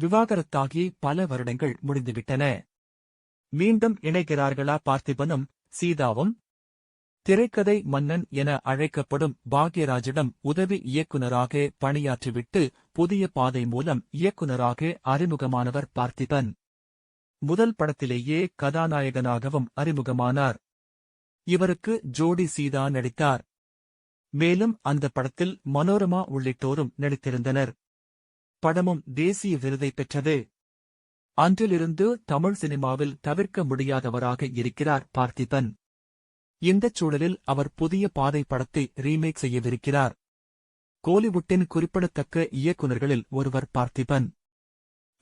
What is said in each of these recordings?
விவாகரத்தாகி பல வருடங்கள் முடிந்துவிட்டன. மீண்டும் இணைகிறார்களா பார்த்திபனும் சீதாவும்? திரைக்கதை மன்னன் என அழைக்கப்படும் பாக்யராஜிடம் உதவி இயக்குனராக பணியாற்றிவிட்டு புதிய பாதை மூலம் இயக்குநராக அறிமுகமானவர் பார்த்திபன். முதல் படத்திலேயே கதாநாயகனாகவும் அறிமுகமானார். இவருக்கு ஜோடி சீதா நடித்தார். மேலும் அந்த படத்தில் மனோரமா உள்ளிட்டோரும் நடித்திருந்தனர். படமும் தேசிய விருதை பெற்றது. அன்றிலிருந்து தமிழ் சினிமாவில் தவிர்க்க முடியாதவராக இருக்கிறார் பார்த்திபன். இந்தச் சூழலில் அவர் புதிய பாதை படத்தை ரீமேக் செய்யவிருக்கிறார். கோலிவுட்டின் குறிப்பிடத்தக்க இயக்குநர்களில் ஒருவர் பார்த்திபன்.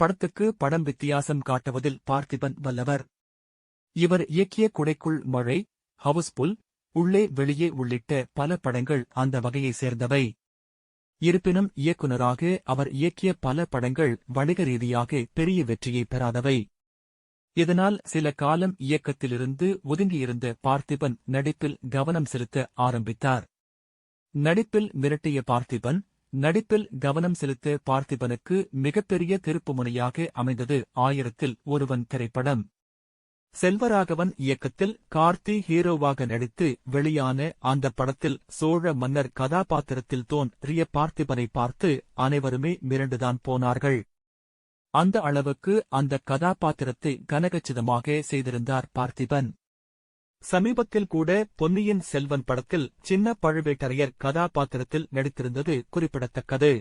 படத்துக்கு படம் வித்தியாசம் காட்டுவதில் பார்த்திபன் வல்லவர். இவர் இயக்கிய குடைக்குள் மழை ஹவுஸ்புல் உள்ளே வெளியே உள்ளிட்ட பல படங்கள் அந்த வகையை சேர்ந்தவை. இருப்பினும் இயக்குனராக அவர் இயக்கிய பல படங்கள் வணிக ரீதியாக பெரிய வெற்றியை பெறாதவை. இதனால் சில காலம் இயக்கத்திலிருந்து ஒதுங்கியிருந்த பார்த்திபன் நடிப்பில் கவனம் செலுத்த ஆரம்பித்தார். நடிப்பில் மிரட்டிய பார்த்திபன் நடிப்பில் கவனம் செலுத்த பார்த்திபனுக்கு மிகப்பெரிய திருப்புமுனையாக அமைந்தது ஆயிரத்தில் ஒருவன் திரைப்படம். செல்வராகவன் இயக்கத்தில் கார்த்தி ஹீரோவாக நடித்து வெளியான அந்த படத்தில் சோழ மன்னர் கதாபாத்திரத்தில் தோன்றிய பார்த்திபனை பார்த்து அனைவருமே மிரண்டுதான் போனார்கள். அந்த அளவுக்கு அந்த கதாபாத்திரத்தை கனகச்சிதமாக செய்திருந்தார் பார்த்திபன். சமீபத்தில் கூட பொன்னியின் செல்வன் படத்தில் சின்ன பழுவேட்டரையர் கதாபாத்திரத்தில் நடித்திருந்தது குறிப்பிடத்தக்கது.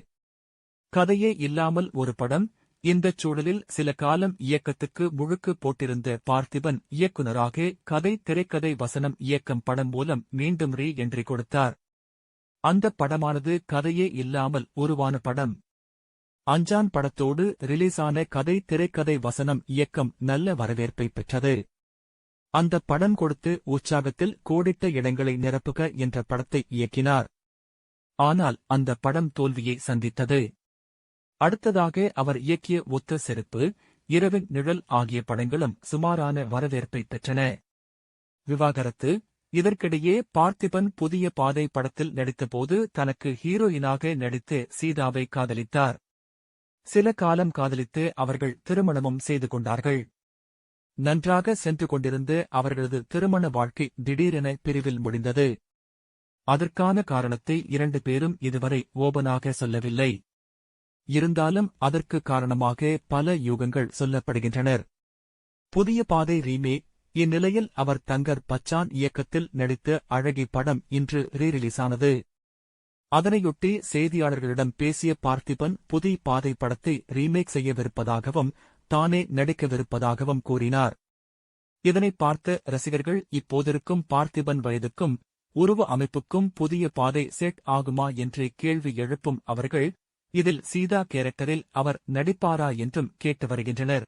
கதையே இல்லாமல் ஒரு படம் இந்தச் சூழலில் சில காலம் இயக்கத்துக்கு முழுக்கு போட்டிருந்த பார்த்திபன் இயக்குனராக கதை திரைக்கதை வசனம் இயக்கம் படம் மூலம் மீண்டும் ரீ என்றி கொடுத்தார். அந்தப் படமானது கதையே இல்லாமல் உருவான படம். அஞ்சான் படத்தோடு ரிலீஸான கதை திரைக்கதை வசனம் இயக்கம் நல்ல வரவேற்பை பெற்றது. அந்த படம் கொடுத்து உற்சாகத்தில் கோடிட்ட இடங்களை நிரப்புக என்ற படத்தை இயக்கினார். ஆனால் அந்த படம் தோல்வியை சந்தித்தது. அடுத்ததாக அவர் இயக்கிய ஒத்த செருப்பு இரவின் நிழல் ஆகிய படங்களும் சுமாரான வரவேற்பை பெற்றன. விவாகரத்து. இதற்கிடையே பார்த்திபன் புதிய பாதை படத்தில் நடித்தபோது தனக்கு ஹீரோயினாக நடித்து சீதாவை காதலித்தார். சில காலம் காதலித்து அவர்கள் திருமணமும் செய்து கொண்டார்கள். நன்றாக சென்று கொண்டிருந்த அவர்களது திருமண வாழ்க்கை திடீரென பிரிவில் முடிந்தது. அதற்கான காரணத்தை இரண்டு பேரும் இதுவரை ஓபனாக சொல்லவில்லை. இருந்தாலும் அதற்கு காரணமாக பல யூகங்கள் சொல்லப்படுகின்றனர். புதிய பாதை ரீமேக் இந்நிலையில் அவர் தங்கர் பச்சான் இயக்கத்தில் நடித்த அழகி படம் இன்று ரீரிலீஸானது. அதனையொட்டி செய்தியாளர்களிடம் பேசிய பார்த்திபன் புதிய பாதை படத்தை ரீமேக் செய்யவிருப்பதாகவும் தானே நடிக்கவிருப்பதாகவும் கூறினார். இதனை பார்த்த ரசிகர்கள் இப்போதிருக்கும் பார்த்திபன் வயதுக்கும் உருவ அமைப்புக்கும் புதிய பாதை செட் ஆகுமா என்று கேள்வி எழுப்பும் அவர்கள் இதில் சீதா கேரக்டரில் அவர் நடிப்பாரா என்றும் கேட்டு வருகின்றனர்.